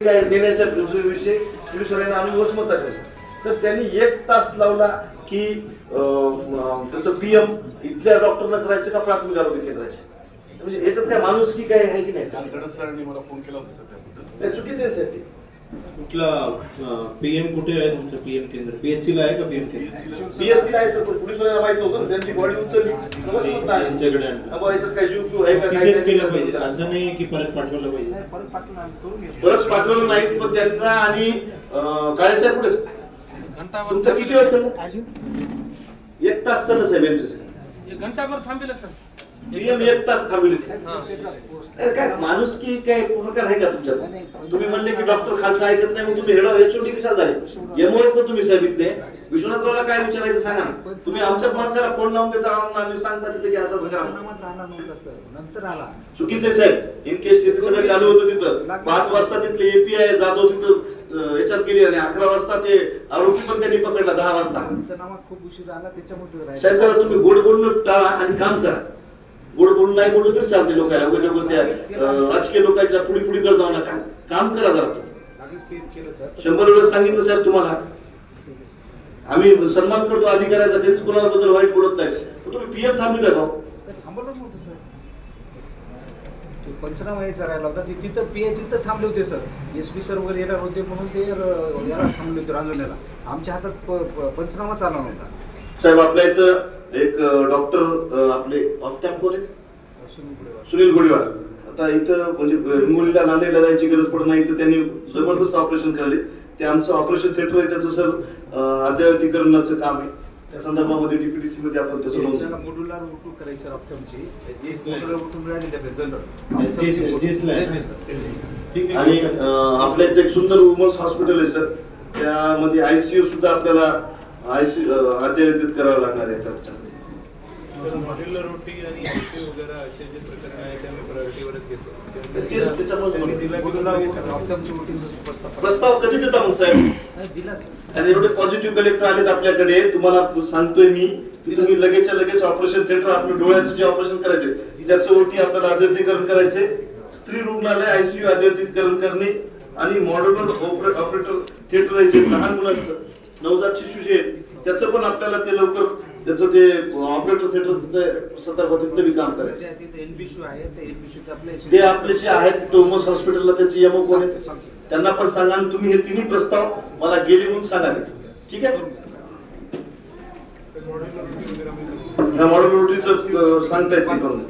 देण्याच्या विषयी आम्ही वसमत टाकलं तर त्यांनी एक तास लावला की त्याचं पीएम इथल्या डॉक्टरला करायचं का प्राथमिक आरोग्य केंद्राचे? म्हणजे याच्यात काय माणूस की काय आहे की नाही? काल गडद सरांनी मला फोन केला होता सर त्याबद्दल. चुकीचं आहे ते. कुठला पीएम कुठे आहे तुमचं पीएम केंद्र? पीएचसी ला आहे का पीएम केंद्र? बीएससी नाही सर पण पोलिसांना माहीत नव्हतं ना, त्यांची बॉडी उचलली. वसमत नाही त्यांच्याकडे आणलं. अबा, याच्यात काय जीव किंवा आहे का काय तिथेच केलं पाहिजे नाही. असं नाही की परत पाठवलं पाहिजे. परत पाठवून आम्ही करून घेऊ परत पाठवलं नाही पण त्यांना आणि अं, काळे साहेब पुढे घंटाभर तुमचं किती वेळ चाललं? अजून? एक तास चाललं साहेब यांच्यासाठी एक घंटाभर थांबेल सर. पीएम एक तास अरे काय माणूस की काय प्रकार आहे का तुमच्यात? तुम्ही म्हणले की डॉक्टर खालचं ऐकत नाही मग तुम्ही हेड एचओडी कशाला झाले? पण तुम्ही साहेब इथले. विश्वनाथरावला काय विचारायचं सांगा ना. तुम्ही आमच्या माणसाला फोन लावून देता आणि सांगता तिथे की असं नंतर आला. चुकीचे साहेब. इन केस तिथे सगळं चालू होतं तिथं. पाच वाजता तिथले एपीआय जाधव तिथं याच्यात गेली आणि अकरा वाजता ते आरोपी पण त्यांनी पकडला दहा वाजता. पंचनामा खूप उशीर आला त्याच्यामुळे साहेब तुम्ही गोड बोलणं टाळा आणि काम करा. गोड बोलून नाही बोललं तरी चालते लोकांना उगाच उगाच त्या अं, राजकीय लोकांच्या पुढे पुढे करत जाऊ नका. काम करा जरा के- सर. शंभर वेळेस सांगितलं साहेब तुम्हाला. आम्ही सन्मान करतो अधिकाऱ्याचा कधीच कोणाला बद्दल वाईट बोलत नाही. तुम्ही पीएम का थांबवलं सर? ते पंचनामा यायचा राहिला होता. ते तिथं पी तिथं थांबले होते सर. एस पी सर वगैरे येणार होते म्हणून ते याला थांबले होते रांजण्याला आमच्या हातात प- पंचनामा चालला नव्हता साहेब आपल्या इथं एक डॉक्टर आपले ऑफ्टॅम कोण आहेत? सुनील गुडेवार. आता इथं म्हणजे हिंगोलीला नांदेडला जायची गरज पडत नाही तर त्यांनी जबरदस्त ऑपरेशन केले ते आमचं ऑपरेशन थिएटर आहे त्याचं सर अद्ययावतीकरणाचं काम आहे. त्या संदर्भामध्ये डीपीटीसी मध्ये आपण त्याचं मोड्युलर करायची सर आणि आपल्या इथे एक सुंदर वुमन्स हॉस्पिटल आहे सर. त्यामध्ये आयसीयू सुद्धा आपल्याला अद्ययावतीत करावं लागणार आहे प्रस्ताव कधी देता मग साहेब? नाही, दिला सर. आणि एवढे पॉझिटिव्ह कलेक्टर आलेत आपल्याकडे तुम्हाला सांगतोय मी की तुम्ही लगेचच्या लगेच ऑपरेशन थिएटर आपलं डोळ्याचं जे ऑपरेशन करायचे त्याचं ओटी आपल्याला आद्यतीकरण करायचे स्त्री रुग्णालय आयसीयू आद्यतीकरण करणे आणि मॉड्युलर ऑपरेटर थिएटर लहान मुलांचं. नवजात शिशू जे आहेत, त्याचं पण आपल्याला ते लवकर त्याचं ते ऑपरेटर थिएटर तिथे संदर्भात बी काम करायचं. ते आपले जे आहेत तोमस हॉस्पिटलला त्यांचे यमो कोण आहेत. त्यांना पण सांगा आणि तुम्ही हे तिन्ही प्रस्ताव मला गेले म्हणून सांगा. ठीक आहे? मॉडेल रोटीचं सांगता येते करून